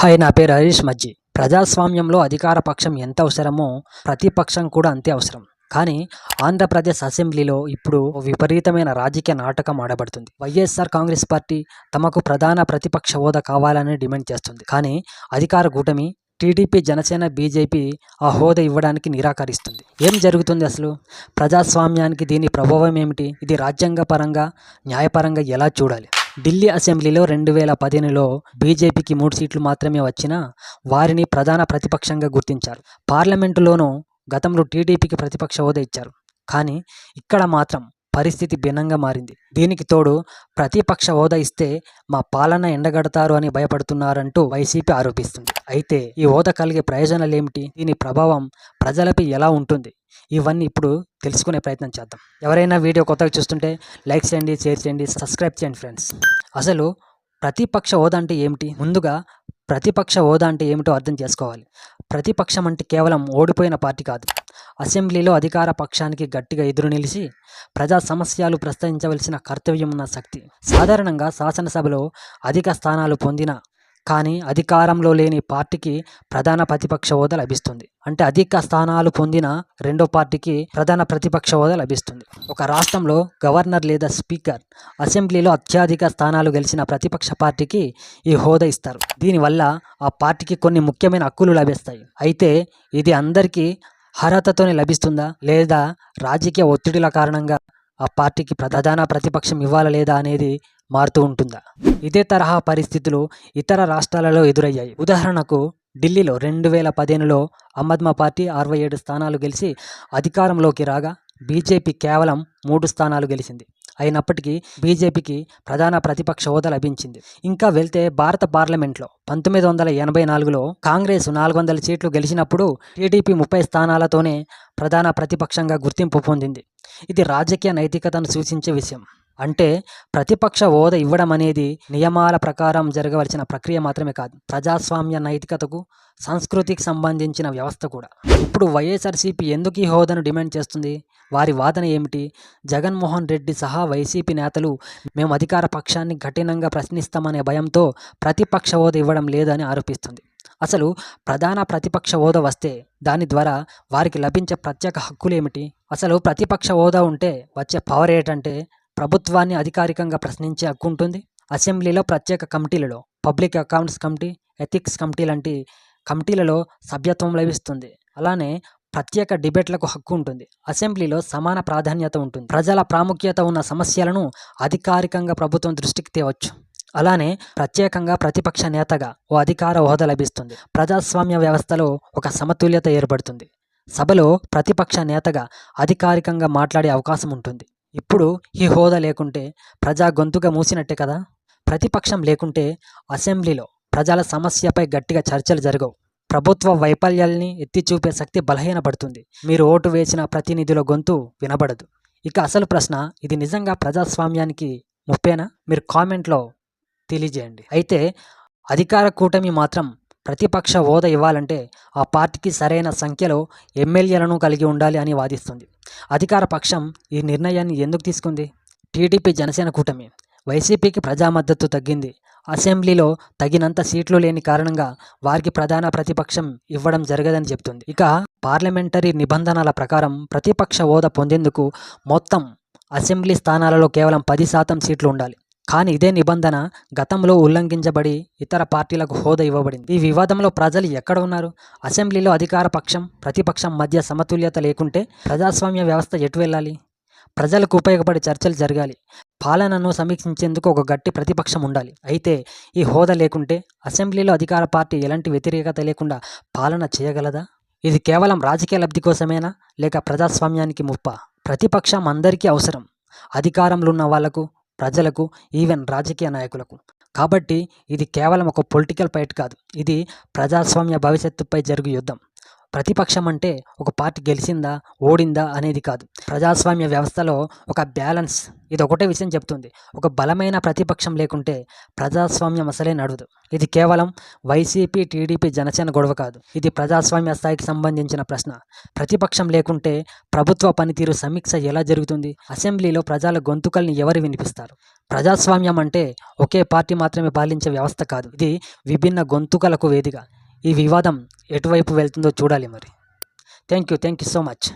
Hi నా పేరు హరీష్ మజ్జి. ప్రజాస్వామ్యంలో అధికార పక్షం ఎంత అవసరమో ప్రతిపక్షం కూడా అంతే అవసరం. కానీ ఆంధ్రప్రదేశ్ అసెంబ్లీలో ఇప్పుడు ఓ విపరీతమైన రాజకీయ నాటకం ఆడబడుతుంది. వైఎస్ఆర్ కాంగ్రెస్ పార్టీ తమకు ప్రధాన ప్రతిపక్ష హోదా కావాలని డిమాండ్ చేస్తుంది. కానీ అధికార కూటమి టీడీపీ జనసేన బీజేపీ ఆ హోదా ఇవ్వడానికి నిరాకరిస్తుంది. ఏం జరుగుతుంది అసలు? ప్రజాస్వామ్యానికి దీని ప్రభావం ఏమిటి? ఇది రాజ్యాంగ పరంగా న్యాయపరంగా ఎలా చూడాలి? ఢిల్లీ అసెంబ్లీలో రెండు వేల పదిహేనులో బీజేపీకి మూడు సీట్లు మాత్రమే వచ్చినా వారిని ప్రధాన ప్రతిపక్షంగా గుర్తించారు. పార్లమెంటులోనూ గతంలో టీడీపీకి ప్రతిపక్ష హోదా ఇచ్చారు. కానీ ఇక్కడ మాత్రం పరిస్థితి భిన్నంగా మారింది. దీనికి తోడు ప్రతిపక్ష హోదా ఇస్తే మా పాలన ఎండగడతారు అని భయపడుతున్నారంటూ వైసీపీ ఆరోపిస్తుంది. అయితే ఈ హోదా కలిగే ప్రయోజనాలు ఏమిటి? దీని ప్రభావం ప్రజలపై ఎలా ఉంటుంది? ఇవన్నీ ఇప్పుడు తెలుసుకునే ప్రయత్నం చేద్దాం. ఎవరైనా వీడియో కొత్తగా చూస్తుంటే లైక్ చేయండి షేర్ చేయండి సబ్స్క్రైబ్ చేయండి ఫ్రెండ్స్. అసలు ప్రతిపక్ష హోదా అంటే ఏమిటి? ముందుగా ప్రతిపక్ష హోదా అంటే ఏమిటో అర్థం చేసుకోవాలి. ప్రతిపక్షం అంటే కేవలం ఓడిపోయిన పార్టీ కాదు. అసెంబ్లీలో అధికార పక్షానికి గట్టిగా ఎదురు నిలిచి ప్రజా సమస్యలు ప్రస్తావించవలసిన కర్తవ్యం ఉన్న శక్తి. సాధారణంగా శాసనసభలో అధిక స్థానాలు పొందిన కానీ అధికారంలో లేని పార్టీకి ప్రధాన ప్రతిపక్ష హోదా లభిస్తుంది. అంటే అధిక స్థానాలు పొందిన రెండో పార్టీకి ప్రధాన ప్రతిపక్ష హోదా లభిస్తుంది. ఒక రాష్ట్రంలో గవర్నర్ లేదా స్పీకర్ అసెంబ్లీలో అత్యధిక స్థానాలు గెలిచిన ప్రతిపక్ష పార్టీకి ఈ హోదా ఇస్తారు. దీనివల్ల ఆ పార్టీకి కొన్ని ముఖ్యమైన హక్కులు లభిస్తాయి. అయితే ఇది అందరికీ అర్హతతోనే లభిస్తుందా లేదా రాజకీయ ఒత్తిడిల కారణంగా ఆ పార్టీకి ప్రధాన ప్రతిపక్షం ఇవ్వాలా లేదా అనేది మారుతూ ఉంటుందా? ఇదే తరహా పరిస్థితులు ఇతర రాష్ట్రాలలో ఎదురయ్యాయి. ఉదాహరణకు ఢిల్లీలో రెండు వేల పదిహేనులో ఆమ్ పార్టీ అరవై ఏడు స్థానాలు గెలిచి అధికారంలోకి రాగా బీజేపీ కేవలం మూడు స్థానాలు గెలిచింది. అయినప్పటికీ బీజేపీకి ప్రధాన ప్రతిపక్ష హోదా లభించింది. ఇంకా వెళ్తే భారత పార్లమెంట్లో పంతొమ్మిది వందల ఎనభై నాలుగులో కాంగ్రెస్ నాలుగు వందల సీట్లు గెలిచినప్పుడు టీడీపీ ముప్పై స్థానాలతోనే ప్రధాన ప్రతిపక్షంగా గుర్తింపు పొందింది. ఇది రాజకీయ నైతికతను సూచించే విషయం. అంటే ప్రతిపక్ష హోదా ఇవ్వడం అనేది నియమాల ప్రకారం జరగవలసిన ప్రక్రియ మాత్రమే కాదు. ప్రజాస్వామ్య నైతికతకు సంస్కృతికి సంబంధించిన వ్యవస్థ కూడా. ఇప్పుడు వైఎస్ఆర్సీపీ ఎందుకు ఈ హోదాను డిమాండ్ చేస్తుంది? వారి వాదన ఏమిటి? జగన్మోహన్ రెడ్డి సహా వైసీపీ నేతలు మేము అధికార పక్షాన్ని కఠినంగా ప్రశ్నిస్తామనే భయంతో ప్రతిపక్ష హోదా ఇవ్వడం లేదని ఆరోపిస్తుంది. అసలు ప్రధాన ప్రతిపక్ష హోదా వస్తే దాని ద్వారా వారికి లభించే ప్రత్యేక హక్కులు ఏమిటి? అసలు ప్రతిపక్ష హోదా ఉంటే వచ్చే పవర్ ఏంటంటే ప్రభుత్వాన్ని అధికారికంగా ప్రశ్నించే హక్కు ఉంటుంది. అసెంబ్లీలో ప్రత్యేక కమిటీలలో public accounts committee ethics committee లాంటి కమిటీలలో సభ్యత్వం లభిస్తుంది. అలానే ప్రత్యేక డిబేట్లకు హక్కు ఉంటుంది. అసెంబ్లీలో సమాన ప్రాధాన్యత ఉంటుంది. ప్రజల ప్రాముఖ్యత ఉన్న సమస్యలను అధికారికంగా ప్రభుత్వం దృష్టికి తేవచ్చు. అలానే ప్రత్యేకంగా ప్రతిపక్ష నేతగా ఓ అధికార హోదా లభిస్తుంది. ప్రజాస్వామ్య వ్యవస్థలో ఒక సమతుల్యత ఏర్పడుతుంది. సభలో ప్రతిపక్ష నేతగా అధికారికంగా మాట్లాడే అవకాశం ఉంటుంది. ఇప్పుడు ఈ హోదా లేకుంటే ప్రజా గొంతుగా మూసినట్టే కదా? ప్రతిపక్షం లేకుంటే అసెంబ్లీలో ప్రజల సమస్యపై గట్టిగా చర్చలు జరగవు. ప్రభుత్వ వైఫల్యాల్ని ఎత్తి చూపే శక్తి బలహీనపడుతుంది. మీరు ఓటు వేసిన ప్రతినిధుల గొంతు వినబడదు. ఇక అసలు ప్రశ్న ఇది నిజంగా ప్రజాస్వామ్యానికి ముప్పేనా? మీరు కామెంట్లో తెలియజేయండి. అయితే అధికార కూటమి మాత్రం ప్రతిపక్ష హోదా ఇవ్వాలంటే ఆ పార్టీకి సరైన సంఖ్యలో ఎమ్మెల్యేలను కలిగి ఉండాలి అని వాదిస్తుంది. అధికార పక్షం ఈ నిర్ణయాన్ని ఎందుకు తీసుకుంది? టీడీపీ జనసేన కూటమి వైసీపీకి ప్రజా మద్దతు తగ్గింది. అసెంబ్లీలో తగినంత సీట్లు లేని కారణంగా వారికి ప్రధాన ప్రతిపక్షం ఇవ్వడం జరగదని చెప్తుంది. ఇక పార్లమెంటరీ నిబంధనల ప్రకారం ప్రతిపక్ష హోదా పొందేందుకు మొత్తం అసెంబ్లీ స్థానాలలో కేవలం పది శాతం సీట్లు ఉండాలి. కానీ ఇదే నిబంధన గతంలో ఉల్లంఘించబడి ఇతర పార్టీలకు హోదా ఇవ్వబడింది. ఈ వివాదంలో ప్రజలు ఎక్కడ ఉన్నారు? అసెంబ్లీలో అధికార పక్షం ప్రతిపక్షం మధ్య సమతుల్యత లేకుంటే ప్రజాస్వామ్య వ్యవస్థ ఎటు వెళ్ళాలి? ప్రజలకు ఉపయోగపడే చర్చలు జరగాలి. పాలనను సమీక్షించేందుకు ఒక గట్టి ప్రతిపక్షం ఉండాలి. అయితే ఈ హోదా లేకుంటే అసెంబ్లీలో అధికార పార్టీ ఎలాంటి వ్యతిరేకత లేకుండా పాలన చేయగలదా? ఇది కేవలం రాజకీయ లబ్ధి కోసమేనా? లేక ప్రజాస్వామ్యానికి ముప్ప? ప్రతిపక్షం అందరికీ అవసరం. అధికారంలో ఉన్న వాళ్ళకు ప్రజలకు ఈవెన్ రాజకీయ నాయకులకు. కాబట్టి ఇది కేవలం ఒక పొలిటికల్ ఫైట్ కాదు. ఇది ప్రజాస్వామ్య భవిష్యత్తుపై జరుగు యుద్ధం. ప్రతిపక్షం అంటే ఒక పార్టీ గెలిచిందా ఓడిందా అనేది కాదు. ప్రజాస్వామ్య వ్యవస్థలో ఒక బ్యాలెన్స్ ఇది ఒకటే విషయం చెప్తుంది. ఒక బలమైన ప్రతిపక్షం లేకుంటే ప్రజాస్వామ్యం అసలే నడవదు. ఇది కేవలం వైసీపీ టీడీపీ జనసేన గొడవ కాదు. ఇది ప్రజాస్వామ్య స్థాయికి సంబంధించిన ప్రశ్న. ప్రతిపక్షం లేకుంటే ప్రభుత్వ పనితీరు సమీక్ష ఎలా జరుగుతుంది? అసెంబ్లీలో ప్రజల గొంతుకల్ని ఎవరు వినిపిస్తారు? ప్రజాస్వామ్యం అంటే ఒకే పార్టీ మాత్రమే పాలించే వ్యవస్థ కాదు. ఇది విభిన్న గొంతుకలకు వేదిక. ఈ వివాదం ఎటువైపు వెళ్తుందో చూడాలి మరి. Thank you thank you so much